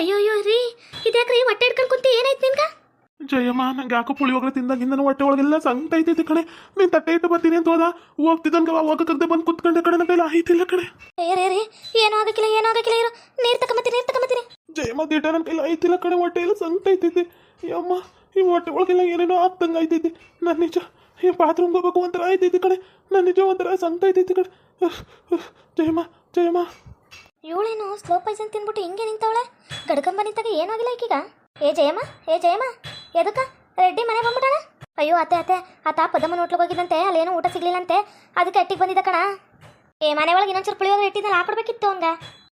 ಅಯ್ಯೋ ಅಯ್ಯೋ ರೀ. ಇದ್ಯಾಕ್ರಿ ಹೊಟ್ಟೆ ಹಿಡ್ಕೊಂಡು ಕುಂತಿ ಏನಾಯ್ತು ನಿನ್ಗ? ಜಯಮ್ಮ ನಂಗೆ ಯಾಕೋ ಪುಳಿ ತಿಂದಾಗಿಂದ ಹೊಟ್ಟೆ ಒಳಗೆಲ್ಲ ಸಂಕಟ ಐತೈತಿ ಕಣೆ. ನೀನು ತಟ್ಟೆ ಇಟ್ಟು ಬರ್ತೀನಿ ಅಂತ ಹೋದ. ಹೋಗ್ತಿದ್ದಂಗೆ ಹೋಗಕ್ಕಂತೆ ಬಂದು ಕುತ್ಕೊಂಡೆ ಕಡೆ ನನ್ನ ಆಯ್ತಿಲ್ಲ ಕಣೆ. ರೇ ರೀ ಏನೂ ಆಗಕ್ಕಿಲ್ಲ ಏನೂ ಆಗಕ್ಕಿಲ್ಲ ಇರು. ನೀರು ತಗೊಂಬತ್ತೀನಿ ನೀರು ತಗೊಂಬತ್ತೀನಿ ಜಯಮ್ಮ ದಿಟ ನನ್ನ ಕೈಲಿ ಆಯ್ತಿಲ್ಲ ಕಣೆ ಹೊಟ್ಟೆ ಎಲ್ಲ ಸಂಕಟ ಐತೈತಿ. ಯಮ್ಮ ಈ ಹೊಟ್ಟೆ ಒಳಗೆಲ್ಲ ಏನೇನೋ ಆಗ್ತಂಗೆ ಐತೈತಿ ನನ್ನ ನಿಜ ಈ ಬಾತ್ರೂಮ್ಗೆ ಹೋಗ್ಬೇಕು ಒಂಥರ ಆಯ್ತೈತಿ ಕಣೆ. ನನ್ನ ನಿಜ ಒಂಥರ ಸಂಕಟ ಐತೈತಿ ಕಣೆ. ಜಯಮ್ಮ ಜಯಮ್ಮ. ಇವಳೇನು ಸ್ಲೋ ಪಾಯ್ಸನ್ ತಿನ್ಬಿಟ್ಟು ಹಿಂಗೆ ನಿಂತವಳೆ? ಗಡ್ಕಂಬ ನಿಂತಾಗ ಏನಾಗಿಲ್ಲ ಈಗೀಗ ಏ ಜಯಮ್ಮ ಏ ಜಯಮ್ಮ, ಎದಕ್ಕ? ರೆಡ್ಡಿ ಮನೆ ಬಂದ್ಬಿಟ್ಟಣ ಅಯ್ಯೋ ಅತ್ತೆ ಅತ್ತೆ ಆತ ಪದಮ್ಮನ ಹೋಟ್ಲಿಗೆ ಹೋಗಿದ್ದಂತೆ ಅಲ್ಲೇನೋ ಊಟ ಸಿಗ್ಲಿಲ್ಲಂತೆ, ಅದಕ್ಕೆ ಅಟ್ಟಿಗೆ ಬಂದಿದ್ದ ಕಣ. ಏ ಮನೆ ಒಳಗೆ ಇನ್ನೊಂಚೂರು ಪುಳಿಯೋಗರೆ ಇಟ್ಟಿದ್ದಲ್ಲ ಹಾಕೊಡ್ಬೇಕಿತ್ತು ಹಂಗ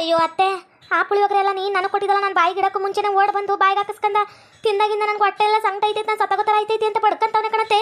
ಅಯ್ಯೋ ಅತ್ತೆ, ಆ ಪುಳಿಯೋಗರೆ ಎಲ್ಲ ನೀನು ನನಗೆ ಕೊಟ್ಟಿದ್ದಲ್ಲ, ನಾನು ಬಾಯಿಗೆ ಗಿಡಕ್ಕೆ ಮುಂಚೆನೇ ಓಡ್ ಬಂದು ಬಾಯಿಗೆ ಹಾಕಿಸ್ಕಂದ ತಿಂದಾಗಿಂದ ನನಗೆ ಹೊಟ್ಟೆ ಎಲ್ಲ ಸಂಕಟ ಐತೈತೆ, ನಾನು ಸತಗೋತರ ಐತೈತಿ ಅಂತ ಬಡ್ಕಂತವನೆ ಕಣತ್ತೆ.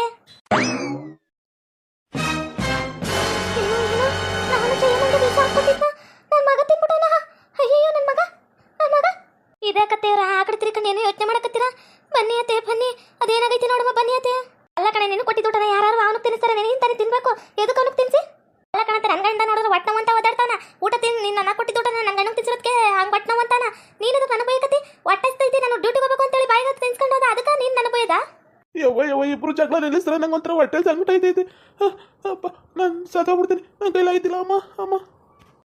ಊಟ ತಿಂದು ನೀನು ಅನ್ನ ಕೊಟ್ಟಿದ್ದು ನನ್ನ ಗಂಡಗೆ ತಿನ್ಸಿರೋದಕ್ಕೆ ಹಂಗೆ ಹೊಟ್ಟೆ ಅಂತಾನ? ನೀನು ಅದಕ್ಕೆ ನನಗೆ ಬೈಕತಿ ಹೊಟ್ಟೆ ಹಸ್ತೈತಿ ನಾನು ಡ್ಯೂಟಿಗೆ ಹೋಗಬೇಕು ಅಂತೇಳಿ ಬಾಯಿಗೆ ತಿನ್ಸ್ಕೊಂಡು ಹೋದ, ಅದಕ್ಕೆ ನೀನು ನನಗೆ ಬೈದ ಯವ್ವ ಯವ್ವ, ಇಬ್ರು ಜಗಳ ನಿಲ್ಲಿಸ್ತಾರೆ ನಂಗೆ ಒಂಥರ ಹೊಟ್ಟೆ ಸಂಗಟ ಐತೈತಿ. ಅಪ್ಪ, ನಾನು ಸತ್ತೋಗ್ಬಿಡ್ತೀನಿ ನನ್ನ ಕೈಲಾಗಿದ್ದಿಲ್ಲ ಅಮ್ಮ ಅಮ್ಮ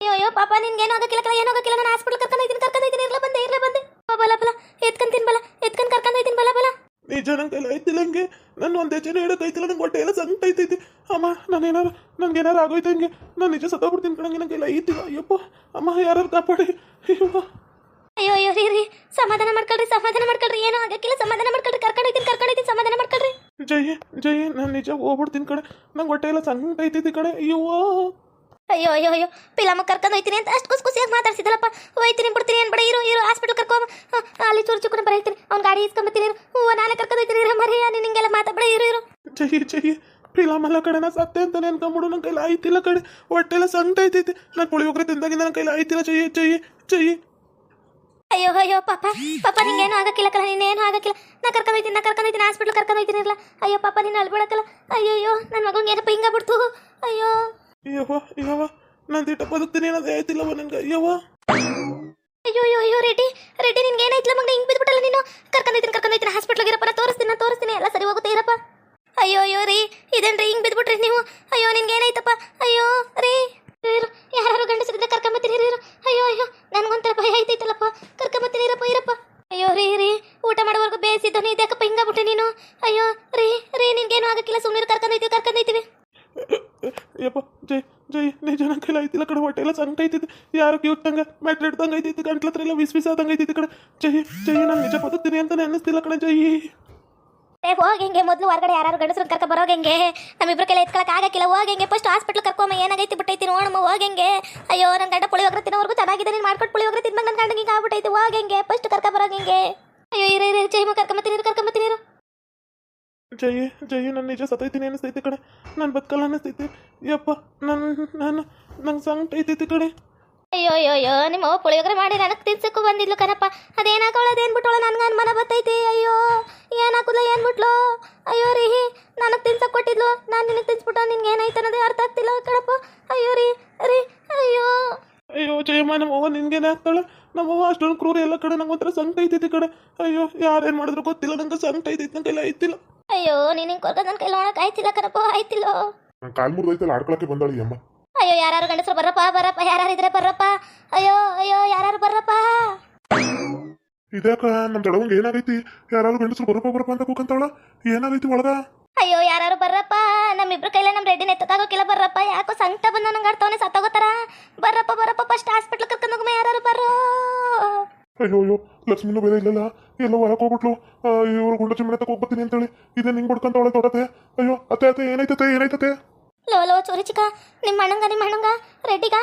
ಅಯ್ಯೋ ಅಯ್ಯೋ ಪಾಪ ನಿನ್ಗೇನು ಆಗಕ್ಕಿಲ್ಲ ಕಲ ಏನೋ ಆಗಕ್ಕಿಲ್ಲ ನಾನು ಹಾಸ್ಪಿಟಲ್ ಕರ್ಕೊಂಡು ಹೋಯ್ತೀನಿ ಕರ್ಕೊಂಡು ಹೋಯ್ತೀನಿ ಇರ್ಲ ಬಂದೆ ಇರ್ಲ ಬಂದೆ ಬಾ, ಬಲ ಬಲ ಎತ್ಕೊಂತೀನಿ ಬಲ ಎತ್ಕೊಂಡು ಕರ್ಕೊಂಡು ಹೋಯ್ತೀನಿ ಬಲ ಬಲ ನಿಜ ನಂಗೆ ಕೈಲಿ ಆಯ್ತಿಲ್ಲ ಹಂಗೆ ನನ್ನ ಒಂದೇ ಜನ ಹೇಳಕ್ ಐತಿಲ್ಲ ನಂಗೆ ಹೊಟ್ಟೆ ಎಲ್ಲ ಸಂಕಟ ಐತೈತಿ. ಅಮ್ಮ ನಾನು ಏನಾರು ನನಗೆ ಏನಾರು ಆಗೋಯ್ತು ಹಂಗೆ? ನಾನು ನಿಜ ಸತ್ತೋಗ್ಬಿಡ್ತೀನಿ ಕಣಂಗೆ ನಂಗೆ ಕೈಲಿ ಐತಿಲ್ಲ ಅಯ್ಯಪ್ಪ. ಅಮ್ಮ ಯಾರು ಕಾಪಾಡಿ. ಅಯ್ಯೋ. ಅಯ್ಯೋ ಅಯ್ಯೋ ರೀ ರೀ. ಸಮಾಧಾನ ಮಾಡ್ಕೊಳ್ರಿ ಸಮಾಧಾನ ಮಾಡ್ಕೊಳ್ರಿ. ಏನೋ ಆಗಕ್ಕಿಲ್ಲ. ಸಮಾಧಾನ ಮಾಡ್ಕೊಳ್ರಿ. ಕರ್ಕೊಂಡು ಹೋಯ್ತೀನಿ ಕರ್ಕೊಂಡು ಹೋಯ್ತೀನಿ ಸಮಾಧಾನ ಮಾಡ್ಕೊಳ್ರಿ. ಜಯ ಜಯ ನಾನು ನಿಜ ಹೋಗ್ಬಿಡ್ತೀನಿ ಕಣೆ. ನಂಗೆ ಹೊಟ್ಟೆ ಎಲ್ಲ ಸಂಕಟ ಐತೈತಿ ಕಣೆ. ಅಯ್ಯೋ. ಅಯ್ಯೋ ಅಯ್ಯೋ ಅಯ್ಯೋ ಪಿಲಮ್ಮ ಕರ್ಕೊಂಡು ಹೋಯ್ತೀನಿ ಅಂತ ಅಷ್ಟು ಕುಸ್ ಖುಷಿಯಾಗಿ ಮಾತಾಡ್ಸಿದಲ್ಲಪ್ಪ ಹೋಯ್ತೀನಿ ಬಿಡ್ತೀನಿ ಅನ್ಬೇಡ ಇರು ಇರು ಹಾಸ್ಪಿಟಲ್ ಕರ್ಕೊ ಅಲ್ಲಿ ಚೂರು ಚುಕ್ಕನ ಬರೀತೀನಿ ಅವ್ನ ಗಾಡಿ ಇಸ್ಕೊಂಬತ್ತೀನಿ ಇರು. ನಾನೇ ಕರ್ಕೊಂಡು ಹೋಯ್ತೀನಿ ಇರೋ ಮರಿ ನೀನು ಹಿಂಗೆಲ್ಲ ಮಾತಾಡ್ಬೇಡ ಇರು ಇರು. ಜಯ ಜಯ ಪ್ರಿಲಾಮಲ್ಲ ಕಡೆ ನಾ ಸತ್ತೆ ಅಂತ ಅನ್ಕೊಂಬಿಡು ನನ್ನ ಕೈಲಿ ಆಯ್ತಿಲ್ಲ ಕಡೆ ಹೊಟ್ಟೆ ಎಲ್ಲ ಸಂಕಟ ಐತೈತಿ. ನಾನು ಪುಳಿಯೋಗರೆ ತಿಂದಾಗಿಂದ ನನ್ನ ಕೈಲಿ ಆಯ್ತಿಲ್ಲ ಜಯ ಜಯ ಜಯ ಅಯ್ಯೋ ಅಯ್ಯೋ ಪಾಪ. ಪಾಪ ನಿಂಗೇನು ಆಗಕ್ಕಿಲ್ಲ ಕಲ ನೀನೇನು ಆಗಕ್ಕಿಲ್ಲ. ನಾ ಕರ್ಕೊಂಡು ಹೋಯ್ತೀನಿ ನಾ ಕರ್ಕೊಂಡು ಹೋಯ್ತೀನಿ ಹಾಸ್ಪಿಟ್ಲ್ ಕರ್ಕೊಂಡು ಹೋಯ್ತೀನಿ ಅಯ್ಯೋ ಪಾಪ ನೀನು ಅಳ್ಬಿಡಕ್ಕಲ್ಲ ಅಯ್ಯೋ ನನ್ನ ಮಗಂಗೆ ಏನಪ್ಪ ಹಿಂಗ ಬಿಡ್ತು ಯವ್ವ ಯವ್ವ, ನಾನು ದಿಟ್ಟ ಬದುಕ್ತೀನಿ ಅನ್ನೋದು ಅಯ್ಯೋ ಅಯ್ಯೋ ಅಯ್ಯೋ, ರೆಡ್ಡಿ ರೆಡ್ಡಿ, ನಿನ್ಗೆ ಏನಾಯ್ತಿಲ್ಲ ಮಗ ಹಿಂಗ್ ಬಿದ್ಬಿಟ್ಟಲ್ಲ ನೀನು? ಕರ್ಕೊಂಡು ಹೋಯ್ತೀನಿ ಕರ್ಕೊಂಡು ಹೋಯ್ತೀನಿ ಹಾಸ್ಪಿಟ್ಲಿಗೆ ಇರಪ್ಪ ನಾ ತೋರಿಸ್ತೀನಿ ನಾ ತೋರಿಸ್ತೀನಿ ಎಲ್ಲ ಸರಿ ಹೋಗುತ್ತೆ ಇರಪ್ಪ ಅಯ್ಯೋ ಅಯ್ಯೋ ರೀ ಇದೇನ್ರಿ ಹಿಂಗ್ ಬಿದ್ಬಿಟ್ರಿ ನೀವು ಅಯ್ಯೋ ನಿನ್ಗೆ ಏನಾಯ್ತಪ್ಪ ಅಯ್ಯೋ ರೀ ಇರು ಯಾರು ಗಂಡಸರಿದ್ರೆ ಕರ್ಕೊಂಬತ್ತೀನಿ ಇರು ಇರು ಅಯ್ಯೋ ಅಯ್ಯೋ ನನ್ಗೊಂಥರ ಭಯ ಆಯ್ತೈತಲ್ಲಪ್ಪ ಕರ್ಕೊಂಬತ್ತೀನಿ ಇರಪ್ಪ ಇರಪ್ಪ ಅಯ್ಯೋ ರೀ ರೀ ಊಟ ಮಾಡೋವರೆಗೂ ಬೇಯಿಸಿದ್ದನು ಇದ್ಯಾಕಪ್ಪ ಹಿಂಗಾಗ್ಬಿಟ್ಟೆ ನೀನು ಅಯ್ಯೋ ರೀ ರೀ ನಿನ್ಗೇನು ಆಗಕ್ಕಿಲ್ಲ ಸುಮ್ಮನೆ ಕರ್ಕೊಂಡೋಯ್ತೀವಿ ಕರ್ಕೊಂಡೋಯ್ತೀವಿ ಯಪ್ಪ ಜೈ ಜೈ ನಿಜ ನನ್ನ ಕೈಲಿ ಆಯ್ತಿಲ್ಲ ಕಡೆ ಐತಿದ್ದು ಐತಿತ್ತು ಯಾರು ಕ್ಯೂಟ್ನಂಗೆ ಮೆಟ್ಲ್ ಇಡ್ದಂಗೆ ಐತೈತಿ ಗಂಟ್ಲ ಹತ್ರ ಎಲ್ಲ ವಿಸ್ ವಿಸ್ ಆದಂಗೆ ಐತೈತಿ ಕಡೆ ಜೈ ಜೈ, ನಾನು ನಿಜ ಬದುಕ್ತೀನಿ ಅಂತ ಅನ್ನಿಸ್ತಿಲ್ಲ ಕಡೆ ಜೈ. ಏ ಹೋಗಿ ಹೆಂಗೆ ಮೊದಲು ಹೊರಗಡೆ ಯಾರು ಗಂಡಸ್ರು ಕರ್ಕ ಬರೋಗೆ ಹೆಂಗೆ ನಮ್ಮಿಬ್ರು ಕೆಲ ಎತ್ಕೊಳಕ್ ಆಗಕ್ಕಿಲ್ಲ. ಹೋಗಿ ಹೆಂಗೆ ಫಸ್ಟ್ ಹಾಸ್ಪಿಟ್ಲ್ ಕರ್ಕೊಮ್ಮ ಏನಾಗೈತಿ ಬಿಟ್ಟೈತಿ ನೋಡಮ್ಮ ಹೋಗಿ ಹೆಂಗೆ ಅಯ್ಯೋ ನನ್ನ ಗಂಡ ಪುಳಿ ಹೋಗ್ರೆ ತಿನ್ನೋರ್ಗು ಚೆನ್ನಾಗಿದೆ, ನೀನು ಮಾಡ್ಕೊಟ್ಟು ಪುಳಿ ಹೋಗ್ರೆ ತಿನ್ಬೇಕು ನನ್ನ ಗಂಡ ಹಿಂಗೆ ಆಗ್ಬಿಟ್ಟೈತಿ. ಹೋಗಿ ಹೆಂಗೆ ಫಸ್ಟ್ ಕರ್ಕ ಬರೋಗೆ ಹೆಂಗೆ ಅಯ್ಯೋ, ಇರೋ ಇರೋ ಇರು ಜೈ ಜಯ ನನ್ನ ನಿಜ ಸತ್ತೈತೀನಿ ಅನಿಸ್ತೈತಿ ಕಡೆ ನಾನು ಬದುಕಲ್ಲ ಅನಿಸ್ತೈತಿ. ಯಪ್ಪ ನನ್ನ ನಾನು ನಂಗೆ ಸಂಕಟ ಐತೈತಿ ಕಡೆ ಅಯ್ಯೋ ಅಯ್ಯೋ ಅಯ್ಯೋ ನಿಮ್ಮ ಅವ್ವ ಪುಳಿಯೋಗರೆ ಮಾಡಿ ನನಗೆ ತಿನ್ಸಕ್ಕೂ ಬಂದಿದ್ಲು ಕಣಪ್ಪ. ಅದೇನಾಗೋಳದು ಏನ್ಬಿಟ್ಟೋಳ ನನ್ಗೆ ಅನುಮಾನ ಬರ್ತೈತಿ ಅಯ್ಯೋ ಏನಾಗುಲ್ಲ ಏನ್ಬಿಟ್ಲು ಅಯ್ಯೋ ರೀ ನನಗೆ ತಿನ್ಸಕ್ಕೆ ಕೊಟ್ಟಿದ್ಲು. ನಾನು ನಿನಗೆ ತಿನ್ಸ್ಬಿಟ್ಟು ನಿನ್ಗೆ ಏನಾಯ್ತು ಅನ್ನೋದೇ ಅರ್ಥ ಆಗ್ತಿಲ್ಲ ಕಣಪ್ಪ. ಅಯ್ಯೋ ರೀ ರೀ ಅಯ್ಯೋ. ಅಯ್ಯೋ ಜಯಮ್ಮ ನಮ್ಮ ಅವ್ವ ನಿನ್ಗೇನೆ ಆಗ್ತಾಳೆ? ನಮ್ಮವ್ವ ಅಷ್ಟೊಂದು ಕ್ರೂರ ಎಲ್ಲ ಕಡೆ ನಂಗೆ ಒಂಥರ ಸಂಕಟ ಐತೈತಿ ಕಡೆ ಅಯ್ಯೋ ಯಾರೇನು ಮಾಡಿದ್ರು ಗೊತ್ತಿಲ್ಲ ನಂಗೆ ಸಂಕಟ ಐತೈತಿ ನನ್ನ ಎಲ್ಲ ಐತಿಲ್ಲ. ಅಯ್ಯೋ ನೀನು ಹಿಂಗೆ ಕೊರ್ಕ ನನ್ನ ಕೈಲಿ ನೋಡಕ್ ಆಯ್ತಿಲ್ಲ ಕಣಪ್ಪ ಆಯ್ತಿಲ್ಲೋ ನಾನು ಕಾಲ್ ಮುರಿದೈತಲ್ಲ ಆಡ್ಕೊಳಕ್ಕೆ ಬಂದಾಳಿ ಅಮ್ಮ ಅಯ್ಯೋ ಯಾರು ಗಂಡಸರು ಬರ್ರಪ್ಪ ಬರಪ್ಪ ಯಾರು ಇದ್ರೆ ಬರ್ರಪ್ಪ ಅಯ್ಯೋ ಅಯ್ಯೋ ಯಾರು ಬರ್ರಪ್ಪ ಇದ್ಯಾಕ ನಮ್ಮ ದೊಡವಂಗೆ ಏನಾಗೈತಿ ಯಾರು ಗಂಡಸರು ಬರಪ್ಪ ಬರಪ್ಪ ಅಂತ ಕೂಕಂತಾಳ ಏನಾಗೈತಿ ಒಳಗ ಅಯ್ಯೋ ಯಾರು ಬರ್ರಪ್ಪ ನಮ್ಮಿಬ್ರ ಕೈಲ ನಮ್ಮ ರೆಡ್ಡಿನ ಎತ್ತಕ್ಕಾಗೋಕಿಲ್ಲ ಬರ್ರಪ್ಪ ಯಾಕೋ ಸಂಕಟ ಬಂದ ನಂಗೆ ಆಡ್ತವನೆ ಸತ್ತೋಗೋತಾರ ಬರ್ರಪ್ಪ ಬರಪ್ಪ ಫಸ್ಟ್ ಹಾಸ್ಪಿಟ್ಲ್ ಕರ್ಕೊಂಡು ಹೋಗಮ್ಮ ಯಾರು ಬರ್ರೋ ಅಯ್ಯೋ ಅಯ್ಯೋ, ಲಕ್ಷ್ಮಿನೂ ಬೇರೆ ಇಲ್ಲಲ್ಲ? ಎಲ್ಲ ಹೊರಗೆ ಹೋಗ್ಬಿಟ್ಲು. ಇವ್ರು ಗುಂಡ ಚಿಮ್ಮನೆ ತಕ ಹೋಗ್ಬತ್ತೀನಿ ಅಂತೇಳಿ. ಇದನ್ನ ನಿಂಗೆ ಬಿಡ್ಕೊಂತ ಅವಳೆ ತೊಡತೆ ಅಯ್ಯೋ, ಅತ್ತೆ ಅತ್ತೆ ಏನಾಯ್ತತೆ ಏನಾಯ್ತತೆ ಲೋ ಲೋ, ಚೋರಿ ಚಿಕ್ಕ. ನಿಮ್ಮ ಅಣ್ಣಂಗ ನಿಮ್ಮ ಅಣ್ಣಂಗ, ರೆಡ್ಡಿಗ.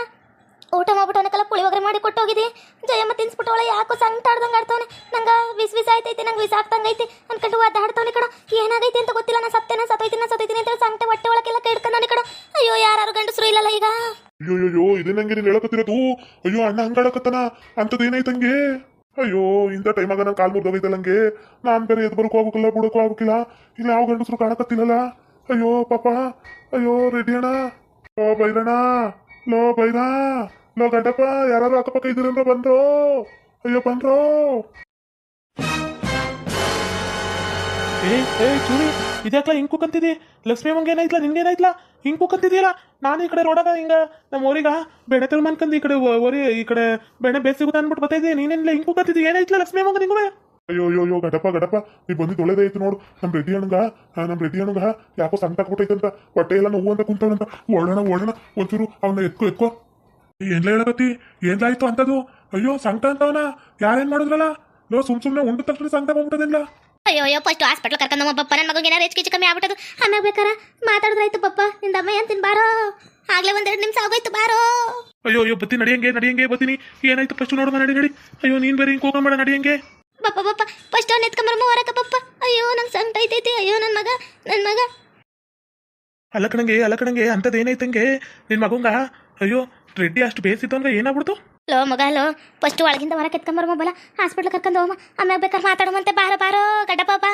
ಊಟ ಮಾಡ್ಬಿಟ್ಟು ಅವನಕ್ಕೆಲ್ಲ ಪುಳಿಯೋಗರೆ ಮಾಡಿ ಕೊಟ್ಟು ಹೋಗಿದ್ದಿ ಜಯಮ್ಮ ತಿನ್ಸ್ಬಿಟ್ಟವಳೆ ಯಾಕೋ ಸಂಕಟ ಆಡ್ದಂಗೆ ಆಡ್ತವನೆ. ನಂಗೆ ವಿಸ್ ವಿಸ್ ಆಯ್ತೈತಿ, ನಂಗೆ ವಿಸ್ ಆಗ್ತಂಗೈತಿ ಅನ್ಕೊಂಡು ಒದ್ದಾಡ್ತವನೆ ಕಣ. ಏನಾಗೈತಿ ಅಂತ ಗೊತ್ತಿಲ್ಲ, ನಾ ಸತ್ತೇನ, ಸತ್ತೋಯ್ತೀನಿ, ನಾ ಸತ್ತೈತೀನಿ ಅಂತ ಸಂಕಟ, ಹೊಟ್ಟೆ ಒಳಗೆಲ್ಲ ಕೆಡ್ಕೊಂಡವನೆ ಕಣ. ಅಯ್ಯೋ ಯಾರು ಗಂಡಸರು ಇಲ್ಲಲ್ಲ ಈಗ. ಅಯ್ಯೋ ಅಯ್ಯೋ ಇದೇ ನಂಗೆ ನೀನು ಹೇಳಕತ್ತಿರೋದು? ಅಯ್ಯೋ, ಅಣ್ಣ ಹಂಗಾಡಕತ್ತನ? ಅಂಥದ್ದು ಏನಾಯ್ತಂಗೆ ಅಯ್ಯೋ, ಇಂಥ ಟೈಮಾಗ ನಾನು ಕಾಲ್ ಮುರಿದೋಗೈತಲ್ಲ ನಂಗೆ ನಾನು ಬೇರೆ ಎದ್ದು ಬರೋಕ್ಕೂ ಆಗ್ಬೇಕಲ್ಲ ಬಿಡೋಕ್ಕೂ ಆಗ್ಬೇಕಿಲ್ಲ ಇಲ್ಲ ಯಾವ ಗಂಡಸರು ಕಾಣಕತ್ತಿಲ್ಲಲ್ಲ? ಅಯ್ಯೋ, ಪಾಪ. ಅಯ್ಯೋ ರೆಡಿ ಅಣ್ಣ. ಲೋ, ಬೈರಣ್ಣ. ಲೋ, ಬೈರ. ಲೋ, ಗಂಡಪ್ಪ ಯಾರು ಅಕ್ಕಪಕ್ಕ ಇದ್ದೀರಂದ್ರ ಬಂದ್ರೋ? ಅಯ್ಯೋ, ಬಂದ್ರೋ? ಏ ಏ, ಚೂರಿ. ಇದ್ಯಾಕ್ಲ ಹಿಂಗ್ ಕುಕ್ಕಂತಿದಿ ಲಕ್ಷ್ಮಿ ಅಮ್ಮಂಗೆ ಏನಾಯ್ತಲ್ಲ ನಿನ್ಗೇನಾಯ್ತಲ್ಲ ಹಿಂಗ್ ಕುಕ್ಕಂತಿದ್ಯಲ್ಲ ನಾನು ಈ ಕಡೆ ರೋಡಾಗ ಹಿಂಗ ನಮ್ಮ ಊರಿಗ ಬೆಣ್ಣೆ ತಲ್ ಮನ್ಕಂದು ಈ ಕಡೆ ಓರಿ ಈ ಕಡೆ ಬೆಣ್ಣೆ ಬೇಸಿಗುತ್ತ ಅನ್ಬಿಟ್ಟು ಅಂದ್ಬಿಟ್ಟು ಬರ್ತಾಯಿದ್ದೆ ನೀನೇನಿಲ್ಲ? ಹಿಂಗ್ ಕುಕ್ಕಂತಿದ್ದಿ ಏನಾಯ್ತಲ್ಲ ಲಕ್ಷ್ಮಿ ಮಂಗ ನಿಂಗೂ ಅಯ್ಯೋ ಅಯ್ಯೋ ಗಡಪ ಗಡಪ. ನೀ ಬಂದಿದ್ದು ಒಳ್ಳೇದಾಯ್ತು ನೋಡು. ನಮ್ಮ ರೆಡ್ಡಿ ಅಣ್ಣಗ ನಮ್ ನಮ್ಮ ರೆಡ್ಡಿ ಅಣ್ಣಗ ಯಾಕೋ ಸಂಕಟ ಕೊಟ್ಟೈತಂತ ಹೊಟ್ಟೆ ಎಲ್ಲ ನೋವು ಅಂತ ಕುಂತಾಳಂತ ಓಡೋಣ ಓಡೋಣ ಒಂಚೂರು ಅವನ್ನ ಎತ್ಕೊ, ಎತ್ಕೋ. ಏನ್ಲ ಹೇಳಕತ್ತಿ? ಏನ್ಲಾಯ್ತು ಅಂತದು? ಅಯ್ಯೋ, ಸಂಕಟ ಅಂತವನ ಯಾರೇನ್ ಮಾಡಿದ್ರಲ್ಲ? ನೋ ಸುಮ್ ಸುಮ್ನೆ ಉಂಡು ತಕ್ಷಣ ಸಂಕಟ ಬಂದ್ಬಿಟ್ಟದಿಲ್ಲ. ಅಯ್ಯೋ ಅಯ್ಯೋ ಫಸ್ಟ್ ಹಾಸ್ಪಿಟ್ಲ್ ಕರ್ಕೊಂಡು ನಮ್ಮ ಪಪ್ಪ ನನ್ನ ಮಗಗೆ ಏನಾರು ಹೆಚ್ಚು ಕಮ್ಮಿ ಆಗ್ಬಿಟ್ಟದು. ಆಮ್ಯಾಗ ಬೇಕಾರ ಮಾತಾಡಿದ್ರಾಯ್ತು ಪಪ್ಪ. ನಿಂದ ಅಮ್ಮ ಅಂತೀನಿ ಬಾರೋ. ಆಗ್ಲೇ ಒಂದೆರಡು ನಿಮಿಷ ಆಗೋಯ್ತು ಬಾರೋ. ಅಯ್ಯೋ ಅಯ್ಯೋ ಬತ್ತಿ ನಡಿಯಂಗೆ ನಡಿಯಂಗೆ ಬತ್ತೀನಿ. ಏನಾಯ್ತು ಫಸ್ಟ್ ನೋಡೋಣ ನಡಿ ನಡಿ. ಅಯ್ಯೋ ನೀನ್ ಬೇರೆ ಕೋಕ ಹೋಗೋಣ ನಡಿಯಂಗೆ ಪಪ್ಪ ಪಪ್ಪ ಫಸ್ಟ್ ಅವ್ನು ಎತ್ಕೊಂಬರ್ಮ ಹೊರಕ ಪಪ್ಪ. ಅಯ್ಯೋ ನಂಗೆ ಸಂಕಟ ಐತೈತಿ ಅಯ್ಯೋ ನನ್ನ ಮಗ ನನ್ನ ಮಗ. ಅಲ್ಲ ಕಣಂಗೆ ಅಲ್ಲ ಕಣಂಗೆ ಅಂಥದ್ದು ಏನಾಯ್ತಂಗೆ ನಿನ್ ಮಗಂಗ? ಅಯ್ಯೋ ರೆಡ್ಡಿ ಅಷ್ಟು ಬೇಸಿತ್ತು ಅಂದ್ರೆ ಏನಾಗ್ಬಿಡ್ತು? ಲೋ ಮಗ ಲೋ. ಫಸ್ಟ್ ಒಳಗಿಂದ ಹೊರಗೆ ಕೆತ್ಕೊಂಬರ ಮೊಬೈಲ. ಹಾಸ್ಪಿಟಲ್ ಕರ್ಕೊಂಡು ಹೋಗಮ್ಮ ಆಮ್ಯಾಗ ಬೇಕಾದ್ರೆ ಮಾತಾಡುವಂತೆ ಬಾರ ಬಾರೋ. ಗಡ್ಡ ಪಾಪ.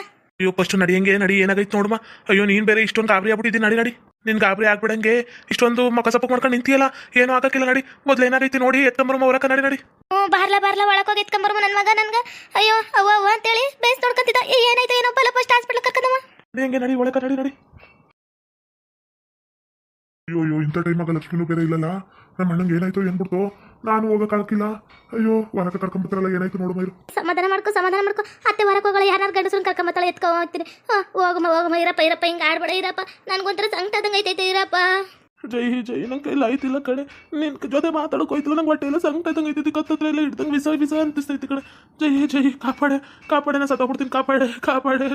ಅಯ್ಯೋ ಫಸ್ಟ್ ನಡಿಯಂಗೆ ನಡಿ. ಏನಾಗೈತೆ ನೋಡಮ್ಮ ಅಯ್ಯೋ ನೀನ್ ಬೇರೆ ಇಷ್ಟೊಂದು ಗಾಬರಿ ಆಗ್ಬಿಟ್ಟಿದ್ದೀನಿ ನಡಿ ನಡಿ. ನಿನ್ ಗಾಬರಿ ಆಗ್ಬಿಡಂಗೆ. ಇಷ್ಟೊಂದು ಮಕ ಸಪ್ಪ ಮಾಡ್ಕೊಂಡು ನಿಂತಿಯಲ್ಲ. ಏನೂ ಆಗಕ್ಕಿಲ್ಲ ನಡಿ. ಮೊದ್ಲು ಏನಾಗೈತಿ ನೋಡಿ ಎತ್ಕೊಂಬರ ಹೊರಕ. ನಡಿ ನಡಿ. ಹ್ಞೂ ಬಾರ್ಲ ಬಾರ್ಲ. ಒಳಗೆ ಹೋಗಿ ಎತ್ಕೊಂಬರ್ಮ ನನ್ನ ಮಗ ನನ್ಗೆ. ಅಯ್ಯೋ ಅವ್ವ ಅವ್ವ ಅಂತೇಳಿ ಬೇಸ್ ನೋಡ್ಕೊಂತಿದ್ದ ಏ, ಏನಾಯ್ತು ಏನೋ ಬಲ ಫಸ್ಟ್ ಹಾಸ್ಪಿಟ್ಲ್ ಕರ್ಕೊಂಡಮ್ಮ ನಡಿಯಂಗೆ ನಡಿ ಒಳಕ ನಡಿ. ನಡಿ ಅಯ್ಯೋ ಅಯ್ಯೋ ಇಂಥ ಟೈಮಾಗ ಲಕ್ಷ್ಮಿನೂ ಬೇರೆ ಇಲ್ಲಲ್ಲ. ನಮ್ಮ ಅಣ್ಣಂಗೆ ಏನಾಯ್ತು ಏನ್ಬಿಡ್ತು ನಾನು ಹೋಗಕ್ಕಾಗಿಲ್ಲ ಅಯ್ಯೋ ಹೊರಗೆ ಕರ್ಕೊಂಬತ್ತಾರಲ್ಲ ಏನಾಯ್ತು ನೋಡು ಮೈರು. ಸಮಾಧಾನ ಮಾಡ್ಕೊ ಸಮಾಧಾನ ಮಾಡ್ಕೊ. ಅತ್ತೆ ಹೊರಗೆ ಹೋಗಲ್ಲ ಯಾರು ಗಂಡಸ್ರನ್ನ ಕರ್ಕೊಂಬತ್ತಾಳೆ ಎತ್ಕೊ ಹೋಗ್ತೀನಿ. ಹಾಂ ಹೋಗಮ್ಮ ಹೋಗಮ್ಮ ಇರಪ್ಪ ಇರಪ್ಪ ಹಿಂಗೆ ಆಡ್ಬೇಡ ಇರಪ್ಪ. ನನಗೊಂಥರ ಸಂಕಟದಂಗೆ ಐತೈತೆ ಇರಪ್ಪ. ಜೈ ಜೈ ನಂಗೆ ಕೈಲಿ ಆಯ್ತಿಲ್ಲ ಕಡೆ ನಿನ್ ಜೊತೆ ಮಾತಾಡೋಕೆ ಹೋಯ್ತಿಲ್ಲ ನಂಗೆ ಹೊಟ್ಟೆ ಎಲ್ಲ ಸಂಕಟ ಐತಿ ಐತೈತಿ ಕತ್ತತ್ರ ಎಲ್ಲ ಹಿಡ್ದಂಗೆ ವಿಸ ವಿಸ ಅನಿಸ್ತೈತಿ ಕಡೆ ಜೈ ಜೈ ಕಾಪಾಡೆ ಕಾಪಾಡೆ ನಾ ಸತ್ತೋಗ್ಬಿಡ್ತೀನಿ ಕಾಪಾಡೆ ಕಾಪಾಡೆ.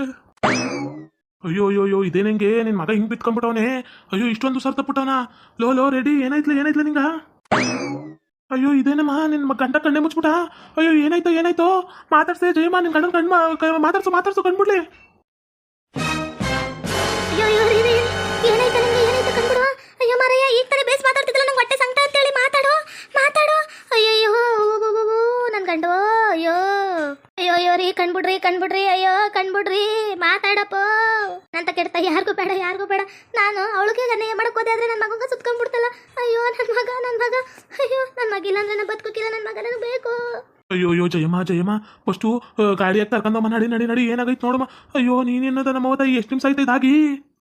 ಅಯ್ಯೋ ಅಯ್ಯೋ ಅಯ್ಯೋ ಇದೇನಂಗೆ ನಿನ್ ಮಗ ಹಿಂಗೆ ಬಿತ್ಕೊಂಡ್ಬಿಟ್ಟವನೇ. ಅಯ್ಯೋ ಇಷ್ಟೊಂದು ಸರ್ ತಪ್ಪಿಟ್ಟವನ ಲೋ ಲೋ ರೆಡಿ ಏನಾಯ್ತಲ್ಲ ಏನಾಯ್ತಲ್ಲ ನಿಂಗ? ಅಯ್ಯೋ ಇದೇನಮ್ಮ ನಿನ್ನ ಗಂಡ ಕಣ್ಣೆ ಮುಚ್ಬಿಟ್ಟ ಅಯ್ಯೋ, ಏನಾಯ್ತು ಏನಾಯ್ತು? ಮಾತಾಡ್ಸೆ ಜಯಮ್ಮ ನಿನ್ ಗಂಡನ ಕಣ್ಣು ಮಾತಾಡ್ಸು ಮಾತಾಡ್ಸು ಕಣ್ಬಿಡ್ಲಿ ಏನಾಯ್ತು ನಿಂಗೆ, ಏನಾಯ್ತು ಕಂಡ್ಬಿಡು ಅಯ್ಯೋ ಮರಯ್ಯ, ಈಗ ತಾನೇ ಬೇಸ್ ಮಾತಾಡ್ತಿದ್ದಲ್ಲ, ನಂಗೆ ಹೊಟ್ಟೆ ಸಂಕಟ ಅಂತೇಳಿ ಮಾತಾಡು ಅಯ್ಯೋ ಅಯ್ಯೋ ನನ್ನ ಗಂಡು ಅಯ್ಯೋ ಅಯ್ಯೋ ಅಯ್ಯೋ ರೀ ಕಣ್ಬಿಡ್ರಿ ಕಣ್ಬಿಡ್ರಿ ಅಯ್ಯೋ ಕಣ್ಬಿಡ್ರಿ ಮಾತಾಡಪ್ಪ ನಂತ ಕೆಡ್ತ ಯಾರಿಗೂ ಬೇಡ ಯಾರಿಗೂ ಬೇಡ ನಾನು ಅವಳಿಗೆ ಅನ್ಯಾಯ ಮಾಡಕ್ ಹೋದೆ ಆದ್ರೆ ನನ್ನ ಮಗಂಗ ಸುತ್ಕೊಂಡ್ಬಿಡ್ತಲ್ಲ ಅಯ್ಯೋ ನನ್ನ ಮಗ ನನ್ನ ಮಗ ಅಯ್ಯೋ ನನ್ನ ಮಗ ಇಲ್ಲ ಅಂದ್ರೆ ನಾನು ಬದುಕೋಕಿಲ್ಲ ನನ್ನ ಮಗ ನನಗೆ ಬೇಕು ಅಯ್ಯೋ ಅಯ್ಯೋ ಜಯಮ್ಮ ಜಯಮ್ಮ ಫಸ್ಟು ಗಾಡಿಯಾಗ ಕರ್ಕೊಂಡಮ್ಮ ನಡಿ ನಡಿ ನಡಿ ಏನಾಗೈತೆ ನೋಡಮ್ಮ. ಅಯ್ಯೋ ನೀನೇನದ ನಮ್ಮ ತಾಯಿ ಎಷ್ಟು ನಿಮಿಷ ಆಯ್ತು ಇದಾಗಿ?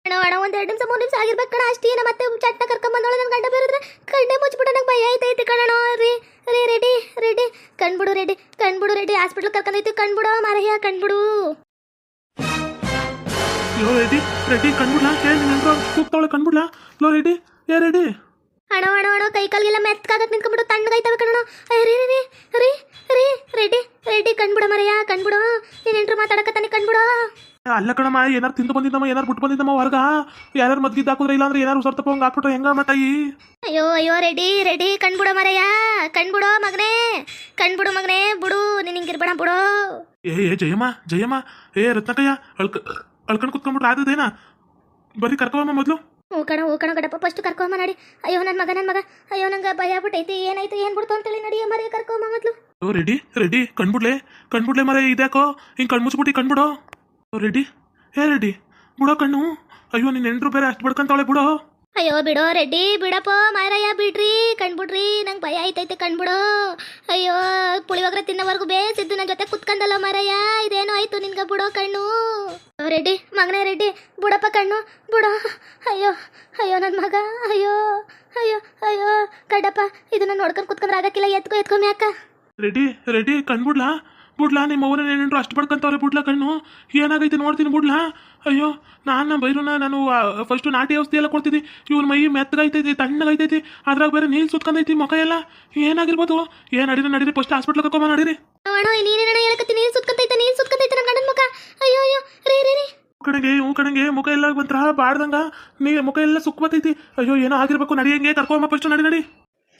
ಅಣ್ಣ ಅಣ್ಣ ಒಂದ್ ಎರಡು ನಿಮಿಷ ಮೂರು ನಿಮಿಷ ಆಗಿರ್ಬೇಕು ಕಣ ಅಷ್ಟೇ ಮತ್ತೆ ಚಟ್ಟ ಕರ್ಕೊಂಬಂದವಳು ನನ್ನ ಗಂಡ ಬೇರಿದ್ರೆ ಕಣ್ಣೆ ಮುಚ್ಚಿಬಿಟ್ಟು ನಂಗೆ ಭಯ ಆಯ್ತೈತಿ ಕಣ ರೀ ರೀ ರೆಡಿ ರೆಡಿ. ಕಣ್ಬಿಡು ರೆಡಿ ಕಣ್ಬಿಡು ರೆಡಿ. ಹಾಸ್ಪಿಟ್ಲ್ ಕರ್ಕೊಂಡೈತಿ ಕಣ್ಬಿಡು ಮಾರಯ್ಯ ಕಣ್ಬಿಡು. ಅಯ್ಯೋ ರೆಡಿ ರೆಡಿ ಕಣ್ಬಿಡ್ಲಾ? ಕೇಳಿ ನಿನ್ನ ಕೂಗ್ತಾವಳೆ ಕಣ್ಬಿಡ್ಲಾ? ಲೋ ರೆಡಿ ಏ ರೆಡಿ. ಅಣ್ಣ ಅಣ್ಣ ಅಣ್ಣ ಕೈ ಕಾಲಿಗೆಲ್ಲ ಮೆತ್ಕಾಗತ್ ನಿಂತ್ಕೊಂಡ್ಬಿಟ್ಟು ತಣ್ಣಗೈತವೆ ಕಣಣ ರೀ ರೀ ರೀ. ರೀ ರೆಡಿ ರೆಡಿ ಕಣ್ಬಿಡ ಮರಯ್ಯ ಕಣ್ಬಿಡ. ನೀನೇನ್ರು ಮಾತಾಡಕತ್ತಾನೆ ಕಣ್ಬಿಡ. ಅಲ್ಲ ಕಣಮ್ಮ ಏನಾರು ತಿಂದು ಬಂದಿದ್ದಮ್ಮ ಏನಾರು ಬಿಟ್ಟು ಬಂದಿದ್ದಮ್ಮ ಹೊರಗ? ಯಾರು ಮದ್ಗಿದ್ದು ಹಾಕಿದ್ರೆ ಇಲ್ಲ ಅಂದ್ರೆ ಏನಾರು ಸರ್ತಪ್ಪ ಹಂಗೆ ಹಾಕ್ಬಿಟ್ರೆ ಹೆಂಗ ತಾಯಿ ಅಯ್ಯೋ ಅಯ್ಯೋ ರೆಡಿ ರೆಡಿ ಕಣ್ಬಿಡ ಮರಯ್ಯ ಕಣ್ಬಿಡು ಮಗನೇ ಕಣ್ಬಿಡು ಮಗನೇ ಬಿಡು ನೀನ್ ಹಿಂಗಿರ್ಬೇಡ ಬಿಡು. ಏ ಏ ಜಯಮ್ಮ ಜಯಮ್ಮ ಏ ರತ್ನಕಯ್ಯ ಅಳ್ಕ ಅಳ್ಕೊಂಡು ಕುತ್ಕೊಂಡ್ಬಿಟ್ರೆ ಆದದೇನಾ ಬರೀ ಕರ್ಕೊಮ್ಮ ಮೊದಲು. ಹೂ ಕಣ ಹೂ ಕಣ ಗಡಪ ಫಸ್ಟ್ ಕರ್ಕೊಂಬ ನಡಿ. ಅಯ್ಯೋ ನನ್ನ ಮಗ ನನ್ನ ಮಗ. ಅಯ್ಯೋ, ನಂಗೆ ಭಯ ಆಗ್ಬಿಟ್ಟೈತಿ. ಏನಾಯ್ತು, ಏನ್ ಬಿಡ್ತು ಅಂತೇಳಿ ನಡಿ ಮಾರೇ ಕರ್ಕೊಂಬ ಮೊದ್ಲು. ಓ, ರೆಡಿ ರೆಡಿ. ಕಣ್ಬಿಡ್ಲೆ ಕಣ್ಬಿಡ್ಲೆ ಮರ ಇದ್ಯಾಕೋ? ಹಿಂಗೆ ಕಣ್ಮುಚ್ಬಿಟ್ಟು ಕಣ್ಬಿಡೋ? ರೆಡಿ. ಏ, ರೆಡಿ. ಬಿಡೋ ಕಣ್ಣು. ಅಯ್ಯೋ ನಿನ್ನ ಎಂಟ್ರು ಬೇರೆ ಅಷ್ಟು ಬಡ್ಕಂತಾಳೆ ಬಿಡೋ. ಅಯ್ಯೋ ಬಿಡೋ ರೆಡ್ಡಿ, ಬಿಡಪ್ಪ ಮಾರಯ್ಯ ಬಿಡ್ರಿ, ಕಣ್ಬಿಡ್ರಿ, ನಂಗೆ ಭಯ ಆಯ್ತೈತೆ ಕಣ್ಬಿಡು. ಅಯ್ಯೋ, ಪುಳಿಯೋಗರೆ ತಿನ್ನೋವರೆಗೂ ಬೇಸಿದ್ದು ನನ್ನ ಜೊತೆ ಕುತ್ಕಂದಲ್ಲ ಮಾರಯ್ಯ ಇದೇನೋ ಆಯ್ತು ನಿನ್ಗೆ ಬಿಡೋ ಕಣ್ಣು. ರೆಡ್ಡಿ, ಮಗನೇ ರೆಡ್ಡಿ, ಬಿಡಪ್ಪ ಕಣ್ಣು, ಬಿಡೋ. ಅಯ್ಯೋ ಅಯ್ಯೋ ನನ್ನ ಮಗ, ಅಯ್ಯೋ ಅಯ್ಯೋ ಅಯ್ಯೋ, ಕಡ್ಡಪ್ಪ, ಇದನ್ನ ನೋಡ್ಕೊಂಡು ಕುತ್ಕೊಂಡ್ರೆ ಆಗಕ್ಕಿಲ್ಲ, ಎತ್ಕೊ ಎತ್ಕೊಮ್ಮೆ ಅಕ್ಕ ರೆಡ್ಡಿ ರೆಡಿ ಕಣ್ಬಿಡ್ಲಾ? ಬಿಡ್ಲಾ ನಿಮ್ಮ ಅವನ ಏನೇನು ಅಷ್ಟು ಬಡ್ಕಂತವ್ರೆ ಬುಡ್ಲ ಕಣ್ಣು. ಏನಾಗೈತೆ ನೋಡ್ತೀನಿ ಬಿಡ್ಲಾ? ಅಯ್ಯೋ ನಾನು ಬೈರುನ ನಾನು ಫಸ್ಟು ನಾಟಿ ಔಷಧಿ ಎಲ್ಲ ಕೊಡ್ತಿದ್ದಿ. ಇವ್ರ ಮೈ ಮೆತ್ತಗೈತೈತಿ ತಣ್ಣಗೈತೈತಿ. ಅದ್ರಾಗ ಬೇರೆ ನೀರು ಸುತ್ಕೊಂಡೈತಿ ಮುಖ ಎಲ್ಲ. ಏನಾಗಿರ್ಬೋದು? ಏನು ನಡೀರಿ ನಡೀರಿ ಫಸ್ಟ್ ಹಾಸ್ಪಿಟ್ಲ್ ಕರ್ಕೊಂಬ ನಡೀರಿ. ಕಡೆಗೆ ಹ್ಞೂ ಕಡೆಗೆ ಮುಖ. ಎಲ್ಲ ಬಂತ್ರ ಬಾಡ್ದಂಗ ನೀ ಮುಖ ಎಲ್ಲ ಸುಕ್ಬತ್ತೈತಿ ಅಯ್ಯೋ ಏನೋ ಆಗಿರ್ಬೇಕು ನಡಿಯಂಗೆ ಕರ್ಕೊಂಬ ಫಸ್ಟ್ ನಡಿ ನಡಿ.